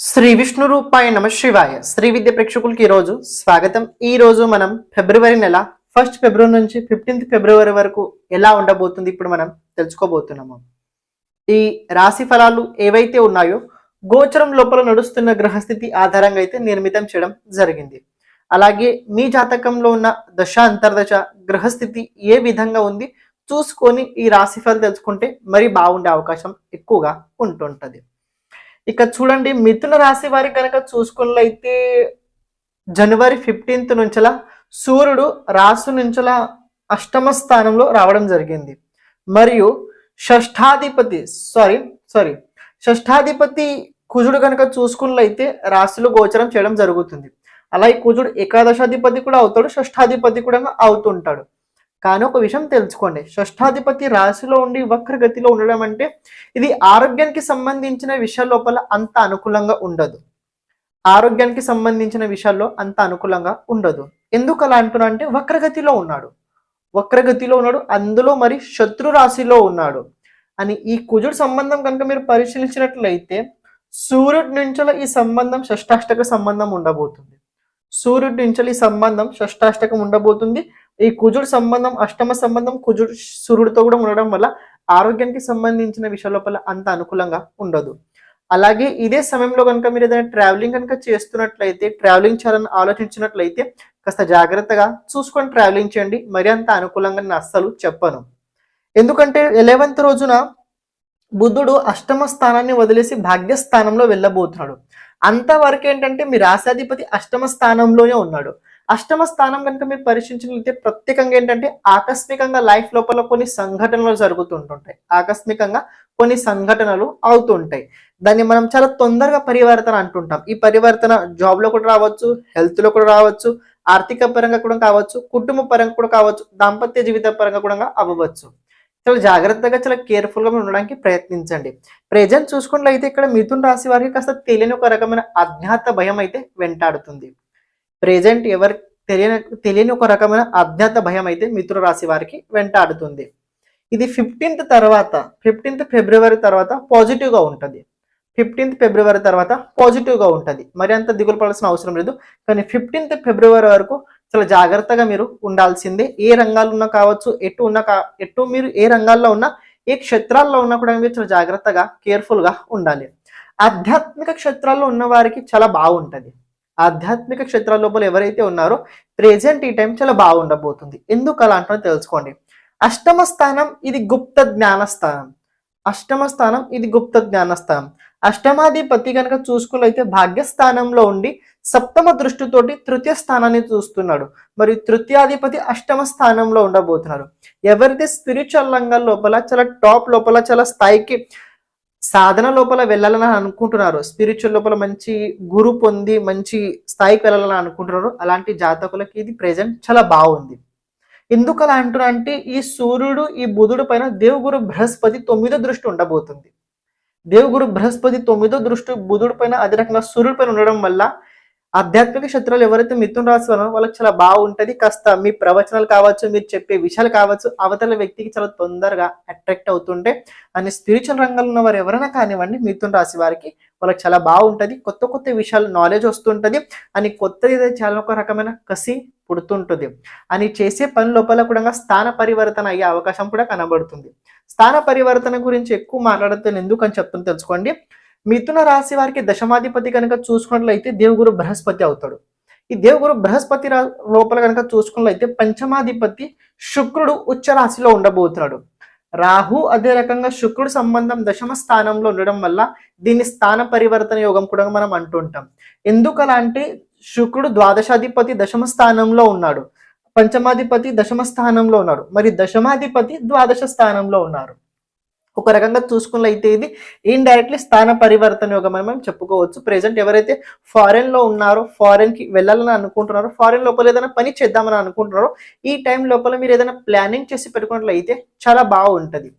శ్రీ విష్ణు రూపాయ నమ శివాయ. శ్రీ విద్య ప్రేక్షకులకి ఈరోజు రోజు స్వాగతం. ఈ రోజు మనం ఫిబ్రవరి నెల ఫస్ట్ ఫిబ్రవరి నుంచి ఫిఫ్టీన్త్ ఫిబ్రవరి వరకు ఎలా ఉండబోతుంది ఇప్పుడు మనం తెలుసుకోబోతున్నాము. ఈ రాశి ఫలాలు ఏవైతే ఉన్నాయో గోచరం లోపల నడుస్తున్న గ్రహస్థితి ఆధారంగా అయితే నిర్మితం చేయడం జరిగింది. అలాగే మీ జాతకంలో ఉన్న దశ అంతర్దశ గ్రహస్థితి ఏ విధంగా ఉంది చూసుకొని ఈ రాశి ఫలం తెలుసుకుంటే మరి బాగుండే అవకాశం ఎక్కువగా ఉంటుంటది. ఇక చూడండి మిథున రాశి వారి కనుక చూసుకున్నట్లయితే జనవరి ఫిఫ్టీన్త్ నుంచలా సూర్యుడు రాసు నుంచలా అష్టమ స్థానంలో రావడం జరిగింది. మరియు షష్ఠాధిపతి సారీ సారీ షష్ఠాధిపతి కుజుడు కనుక చూసుకున్నట్లయితే రాశిలో గోచరం చేయడం జరుగుతుంది. అలాగే కుజుడు ఏకాదశాధిపతి కూడా అవుతాడు షష్ఠాధిపతి కూడా అవుతుంటాడు. కానీ ఒక విషయం తెలుసుకోండి. షష్ఠాధిపతి రాశిలో ఉండి వక్రగతిలో ఉండడం అంటే ఇది ఆరోగ్యానికి సంబంధించిన విషయాల లోపల అంత అనుకూలంగా ఉండదు. ఆరోగ్యానికి సంబంధించిన విషయాల్లో అంత అనుకూలంగా ఉండదు. ఎందుకు అలా అంటున్నా అంటే వక్రగతిలో ఉన్నాడు. వక్రగతిలో ఉన్నాడు అందులో మరి శత్రు రాశిలో ఉన్నాడు అని ఈ కుజుడు సంబంధం కనుక మీరు పరిశీలించినట్లయితే సూర్యుడి నుంచల ఈ సంబంధం షష్టాష్టక సంబంధం ఉండబోతుంది. సూర్యుడి నుంచి ఈ సంబంధం షష్టాష్టకం ఉండబోతుంది. ఈ కుజుడు సంబంధం అష్టమ సంబంధం కుజుడు సూర్యుడితో కూడా ఉండడం వల్ల ఆరోగ్యానికి సంబంధించిన విషయాల లోపల అంత అనుకూలంగా ఉండదు. అలాగే ఇదే సమయంలో కనుక మీరు ఏదైనా ట్రావెలింగ్ కనుక చేస్తున్నట్లయితే ట్రావెలింగ్ చేయాలని ఆలోచించినట్లయితే కాస్త జాగ్రత్తగా చూసుకొని ట్రావెలింగ్ చేయండి. మరి అంత అనుకూలంగా నేను అస్సలు చెప్పను. ఎందుకంటే ఎలెవెంత్ రోజున బుద్ధుడు అష్టమ స్థానాన్ని వదిలేసి భాగ్యస్థానంలో వెళ్ళబోతున్నాడు. అంతవరకు ఏంటంటే మీ రాశాధిపతి అష్టమ స్థానంలోనే ఉన్నాడు. అష్టమ స్థానం కనుక మీరు పరిశీలించినట్లయితే ప్రత్యేకంగా ఏంటంటే ఆకస్మికంగా లైఫ్ లోపల కొన్ని సంఘటనలు జరుగుతుంటుంటాయి. ఆకస్మికంగా కొన్ని సంఘటనలు అవుతుంటాయి. దాన్ని మనం చాలా తొందరగా పరివర్తన అంటుంటాం. ఈ పరివర్తన జాబ్లో కూడా రావచ్చు హెల్త్లో కూడా రావచ్చు ఆర్థిక పరంగా కూడా కావచ్చు కుటుంబ పరంగా కూడా కావచ్చు దాంపత్య జీవిత పరంగా కూడా అవ్వచ్చు. చాలా జాగ్రత్తగా చాలా కేర్ఫుల్గా ఉండడానికి ప్రయత్నించండి. ప్రజెంట్ చూసుకున్నట్లయితే ఇక్కడ మిథున్ రాశి వారికి కాస్త తెలియని ఒక రకమైన అజ్ఞాత భయం అయితే వెంటాడుతుంది. ప్రెజెంట్ ఎవరు తెలియని తెలియని ఒక రకమైన అజ్ఞాత భయం అయితే మిథున రాశి వారికి వెంటాడుతుంది. ఇది ఫిఫ్టీన్త్ తర్వాత ఫిఫ్టీన్త్ ఫిబ్రవరి తర్వాత పాజిటివ్గా ఉంటుంది. ఫిఫ్టీన్త్ ఫిబ్రవరి తర్వాత పాజిటివ్గా ఉంటుంది. మరి అంత దిగులు పడాల్సిన అవసరం లేదు. కానీ ఫిఫ్టీన్త్ ఫిబ్రవరి వరకు చాలా జాగ్రత్తగా మీరు ఉండాల్సిందే. ఏ రంగాల్లో ఉన్నా కావచ్చు ఎటు ఉన్నా కా ఎటు మీరు ఏ రంగాల్లో ఉన్నా ఏ క్షేత్రాల్లో ఉన్నా కూడా మీరు చాలా జాగ్రత్తగా కేర్ఫుల్గా ఉండాలి. ఆధ్యాత్మిక క్షేత్రాల్లో ఉన్న వారికి చాలా బాగుంటుంది. ఆధ్యాత్మిక క్షేత్రాల లోపల ఎవరైతే ఉన్నారో ప్రెజెంట్ ఈ టైం చాలా బాగుండబోతుంది. ఎందుకు అలా అంటున్నా తెలుసుకోండి. అష్టమ స్థానం ఇది గుప్త జ్ఞానస్థానం అష్టమ స్థానం ఇది గుప్త జ్ఞానస్థానం అష్టమాధిపతి కనుక చూసుకున్నైతే భాగ్యస్థానంలో ఉండి సప్తమ దృష్టితోటి తృతీయ స్థానాన్ని చూస్తున్నాడు. మరి తృతీయాధిపతి అష్టమ స్థానంలో ఉండబోతున్నారు. ఎవరైతే స్పిరిచువల్ రంగం లోపల చాలా టాప్ లోపల చాలా స్థాయికి సాధన లోపల వెళ్ళాలని అనుకుంటున్నారు. స్పిరిచువల్ లోపల మంచి గురు పొంది మంచి స్థాయికి వెళ్ళాలని అనుకుంటున్నారు. అలాంటి జాతకులకి ఇది ప్రెజెంట్ చాలా బాగుంది. ఎందుకు అలా అంటున్నా అంటే ఈ సూర్యుడు ఈ బుధుడు పైన దేవుగురు బృహస్పతి తొమ్మిదో దృష్టి ఉండబోతుంది. దేవుగురు బృహస్పతి తొమ్మిదో దృష్టి బుధుడు పైన అదే రకంగా సూర్యుడి పైన ఉండడం వల్ల ఆధ్యాత్మిక శత్రువులు ఎవరైతే మిథున రాశి వారో వాళ్ళకి చాలా బాగుంటుంది. కాస్త మీ ప్రవచనాలు కావచ్చు మీరు చెప్పే విషయాలు కావచ్చు అవతల వ్యక్తికి చాలా తొందరగా అట్రాక్ట్ అవుతుంటే అని స్పిరిచువల్ రంగంలో ఉన్న వారు ఎవరైనా కానివ్వండి మిథున రాశి వారికి వాళ్ళకి చాలా బాగుంటుంది. కొత్త కొత్త విషయాలు నాలెడ్జ్ వస్తుంటుంది. అని కొత్తది చాలా ఒక రకమైన కసి పుడుతుంటుంది. అని చేసే పని లోపల కూడా స్థాన పరివర్తన అయ్యే అవకాశం కూడా కనబడుతుంది. స్థాన పరివర్తన గురించి ఎక్కువ మాట్లాడతాను ఎందుకు అని చెప్తాను తెలుసుకోండి. మిథున రాశి వారికి దశమాధిపతి కనుక చూసుకున్నట్లయితే దేవుగురు బృహస్పతి అవుతాడు. ఈ దేవుగురు బృహస్పతి లోపల కనుక చూసుకున్నట్లయితే పంచమాధిపతి శుక్రుడు ఉచ్చ రాశిలో ఉండబోతున్నాడు. రాహు అదే రకంగా శుక్రుడు సంబంధం దశమ స్థానంలో ఉండడం వల్ల దీన్ని స్థాన పరివర్తన యోగం కూడా మనం అంటుంటాం ఎందుకు అంటే శుక్రుడు ద్వాదశాధిపతి దశమ స్థానంలో ఉన్నాడు. పంచమాధిపతి దశమ స్థానంలో ఉన్నాడు మరి దశమాధిపతి ద్వాదశ స్థానంలో ఉన్నారు. ఒక రకంగా చూసుకున్నట్లయితే ఇది ఇండైరెక్ట్లీ స్థాన పరివర్తన యోగం అని మనం చెప్పుకోవచ్చు. ప్రెసెంట్ ఎవరైతే ఫారెన్లో ఉన్నారో ఫారెన్కి వెళ్ళాలని అనుకుంటున్నారో ఫారెన్ లోపల ఏదైనా పని చేద్దామని అనుకుంటున్నారో ఈ టైం లోపల మీరు ఏదైనా ప్లానింగ్ చేసి పెట్టుకున్నట్లయితే చాలా బాగుంటది.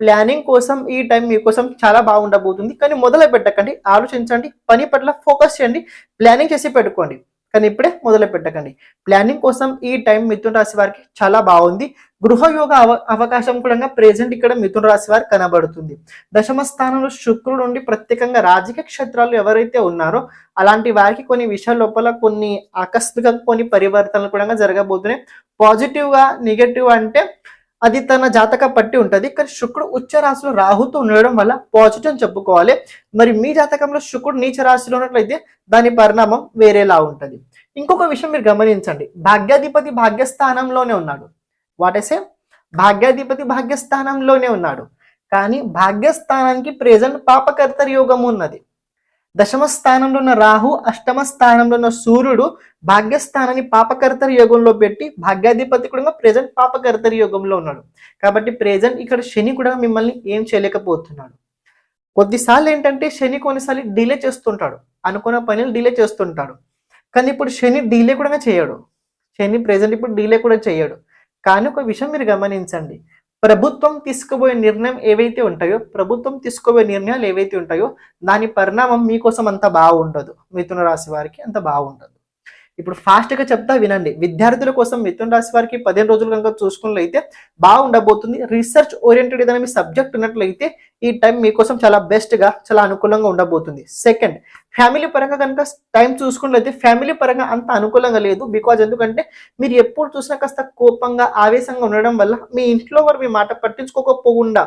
ప్లానింగ్ కోసం ఈ టైం మీకోసం చాలా బాగుండబోతుంది. కానీ మొదలు పెట్టకండి ఆలోచించండి పని పట్ల ఫోకస్ చేయండి ప్లానింగ్ చేసి పెట్టుకోండి. కానీ ఇప్పుడే మొదలు పెట్టకండి. ప్లానింగ్ కోసం ఈ టైం మిథున రాశి వారికి చాలా బాగుంది. గృహయోగ అవ అవకాశం కూడా ప్రెసెంట్ ఇక్కడ మిథున రాశి వారు కనబడుతుంది. దశమ స్థానంలో శుక్రుడు నుండి ప్రత్యేకంగా రాజకీయ క్షేత్రాలు ఎవరైతే ఉన్నారో అలాంటి వారికి కొన్ని విషయాల లోపల కొన్ని ఆకస్మిక కొన్ని పరివర్తనలు కూడా జరగబోతున్నాయి. పాజిటివ్గా నెగటివ్ అంటే అది తన జాతక పట్టి ఉంటుంది. కానీ శుక్రుడు ఉచ్చ రాశిలో రాహుతో ఉండడం వల్ల పాజిటివ్ అని చెప్పుకోవాలి. మరి మీ జాతకంలో శుక్రుడు నీచ రాశిలో ఉన్నట్లయితే దాని పరిణామం వేరేలా ఉంటుంది. ఇంకొక విషయం మీరు గమనించండి. భాగ్యాధిపతి భాగ్యస్థానంలోనే ఉన్నాడు. వాటేసే భాగ్యాధిపతి భాగ్యస్థానంలోనే ఉన్నాడు. కానీ భాగ్యస్థానానికి ప్రెజెంట్ పాపకర్తర యోగం ఉన్నది. దశమ స్థానంలో ఉన్న రాహు అష్టమ స్థానంలో ఉన్న సూర్యుడు భాగ్యస్థానాన్ని పాపకర్తరి యోగంలో పెట్టి భాగ్యాధిపతి కూడా ప్రెజెంట్ పాపకర్తరి యోగంలో ఉన్నాడు. కాబట్టి ప్రెజెంట్ ఇక్కడ శని కూడా మిమ్మల్ని ఏం చేయలేకపోతున్నాడు. కొద్దిసార్లు ఏంటంటే శని కొన్నిసార్లు డిలే చేస్తుంటాడు. అనుకున్న పనులు డిలే చేస్తుంటాడు. కానీ ఇప్పుడు శని డిలే కూడా చేయడు. శని ప్రెజెంట్ ఇప్పుడు డిలే కూడా చేయడు. కానీ ఒక విషయం మీరు గమనించండి. ప్రభుత్వం తీసుకోబోయే నిర్ణయం ఏవైతే ఉంటాయో ప్రభుత్వం తీసుకోబోయే నిర్ణయాలు ఏవైతే ఉంటాయో దాని పరిణామం మీకోసం అంత బాగుండదు. మిథున రాశి వారికి అంత బాగుండదు. ఇప్పుడు ఫాస్ట్గా చెప్తా వినండి. విద్యార్థుల కోసం మిథున రాశి వారికి పదిహేను రోజులు కనుక చూసుకున్నట్లయితే బాగుండబోతుంది. రీసెర్చ్ ఓరియంటెడ్ ఏదైనా మీ సబ్జెక్ట్ ఉన్నట్లయితే ఈ టైం మీకోసం చాలా బెస్ట్గా చాలా అనుకూలంగా ఉండబోతుంది. సెకండ్ ఫ్యామిలీ పరంగా కనుక టైం చూసుకున్నట్లయితే ఫ్యామిలీ పరంగా అంత అనుకూలంగా లేదు బికాజ్ ఎందుకంటే మీరు ఎప్పుడు చూసినా కాస్త కోపంగా ఆవేశంగా ఉండడం వల్ల మీ ఇంట్లో వారు మీ మాట పట్టించుకోకపోకుండా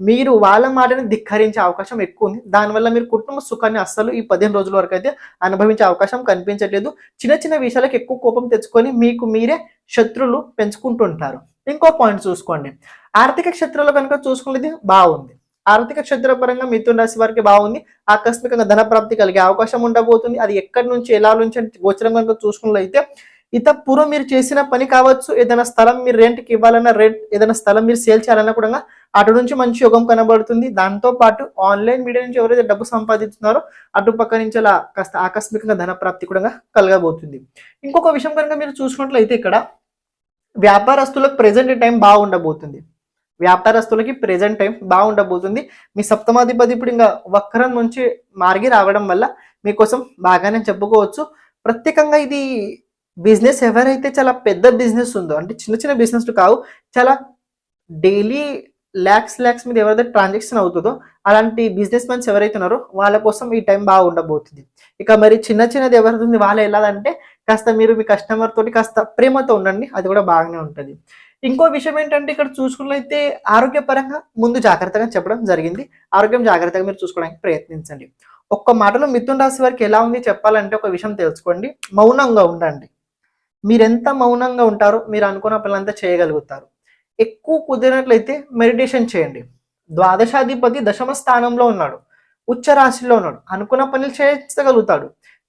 మీరు వాళ్ళ మాటని ధిక్కరించే అవకాశం ఎక్కువ ఉంది. దానివల్ల మీరు కుటుంబ సుఖాన్ని అస్సలు ఈ పదిహేను రోజుల వరకు అయితే అనుభవించే అవకాశం కనిపించట్లేదు. చిన్న చిన్న విషయాలకు ఎక్కువ కోపం తెచ్చుకొని మీకు మీరే శత్రులు పెంచుకుంటుంటారు. ఇంకో పాయింట్ చూసుకోండి. ఆర్థిక క్షేత్రంలో కనుక చూసుకునేది బాగుంది. ఆర్థిక క్షేత్ర పరంగా మిథున రాశి వారికి బాగుంది. ఆకస్మికంగా ధన ప్రాప్తి కలిగే అవకాశం ఉండబోతుంది. అది ఎక్కడి నుంచి ఎలా నుంచి అంటే గోచరం కనుక చూసుకున్నట్లయితే ఇత పూర్వం మీరు చేసిన పని కావచ్చు ఏదైనా స్థలం మీరు రెంట్కి ఇవ్వాలన్నా రెంట్ ఏదైనా స్థలం మీరు సేల్ చేయాలన్నా కూడా అటు నుంచి మంచి యోగం కనబడుతుంది. దాంతో పాటు ఆన్లైన్ మీడియా నుంచి ఎవరైతే డబ్బు సంపాదిస్తున్నారో అటుపక్క నుంచి అలా కాస్త ఆకస్మికంగా ధన ప్రాప్తి కూడా కలగబోతుంది. ఇంకొక విషయం కనుక మీరు చూసుకున్నట్లయితే ఇక్కడ వ్యాపారస్తులకు ప్రజెంట్ టైం బాగుండబోతుంది. వ్యాపారస్తులకి ప్రెజెంట్ టైం బాగుండబోతుంది. మీ సప్తమాధిపతి ఇప్పుడు ఇంకా వక్రం నుంచి మార్గి రావడం వల్ల మీకోసం బాగానే చెప్పుకోవచ్చు. ప్రత్యేకంగా ఇది బిజినెస్ ఎవరైతే చాలా పెద్ద బిజినెస్ ఉందో అంటే చిన్న చిన్న బిజినెస్లు కావు చాలా డైలీ ల్యాక్స్ ల్యాక్స్ మీద ఎవరైతే ట్రాన్సాక్షన్ అవుతుందో అలాంటి బిజినెస్ మ్యాన్స్ ఎవరైతే ఉన్నారో వాళ్ళ కోసం ఈ టైం బాగా ఉండబోతుంది ఇక మరి చిన్న చిన్నది ఎవరిది వాళ్ళు ఎలాదంటే కాస్త మీరు మీ కస్టమర్ తోటి కాస్త ప్రేమతో ఉండండి అది కూడా బాగానే ఉంటుంది. ఇంకో విషయం ఏంటంటే ఇక్కడ చూసుకున్నట్లయితే ఆరోగ్యపరంగా ముందు జాగ్రత్తగా చెప్పడం జరిగింది. ఆరోగ్యం జాగ్రత్తగా మీరు చూసుకోవడానికి ప్రయత్నించండి. ఒక్క మాటలో మిథున రాశి వారికి ఎలా ఉంది చెప్పాలంటే ఒక విషయం తెలుసుకోండి. మౌనంగా ఉండండి. మీరెంత మౌనంగా ఉంటారో మీరు అనుకున్న పనులంతా చేయగలుగుతారు. ఎక్కువ కుదిరినట్లయితే మెడిటేషన్ చేయండి. ద్వాదశాధిపతి దశమ స్థానంలో ఉన్నాడు. ఉచ్చ రాశిలో ఉన్నాడు. అనుకున్న పనులు చేయగలుగుతాడు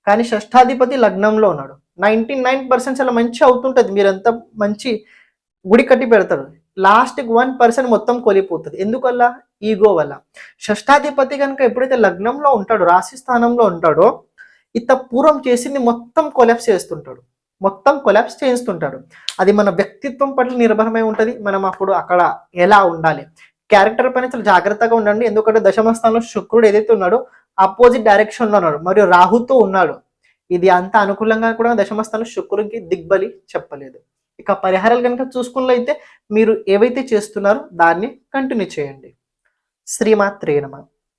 కానీ షష్టాధిపతి లగ్నంలో ఉన్నాడు. నైన్టీ నైన్ పర్సెంట్ చాలా మంచి అవుతుంటుంది. మీరంతా మంచి గుడి కట్టి పెడతాడు. లాస్ట్కి వన్ పర్సెంట్ మొత్తం కోలిపోతుంది. ఎందువల్ల? ఈగో వల్ల. షష్టాధిపతి కనుక ఎప్పుడైతే లగ్నంలో ఉంటాడో రాశి స్థానంలో ఉంటాడో ఇత పూర్వం చేసింది మొత్తం కొలాప్స్ చేస్తుంటాడు. మొత్తం కొలాప్స్ చేయిస్తుంటాడు. అది మన వ్యక్తిత్వం పట్ల నిర్భరమై ఉంటుంది. మనం అప్పుడు అక్కడ ఎలా ఉండాలి? క్యారెక్టర్ పైన చాలా జాగ్రత్తగా ఉండండి. ఎందుకంటే దశమ స్థానంలో శుక్రుడు ఏదైతే ఉన్నాడో అపోజిట్ డైరెక్షన్లో ఉన్నాడు. మరియు రాహుతో ఉన్నాడు. ఇది అంత అనుకూలంగా కూడా దశమ స్థానం శుక్రుడికి దిగ్బలి చెప్పలేదు. ఇక పరిహారాలు కనుక చూసుకున్నట్లయితే మీరు ఏవైతే చేస్తున్నారో దాన్ని కంటిన్యూ చేయండి. శ్రీమాత్రే నమ.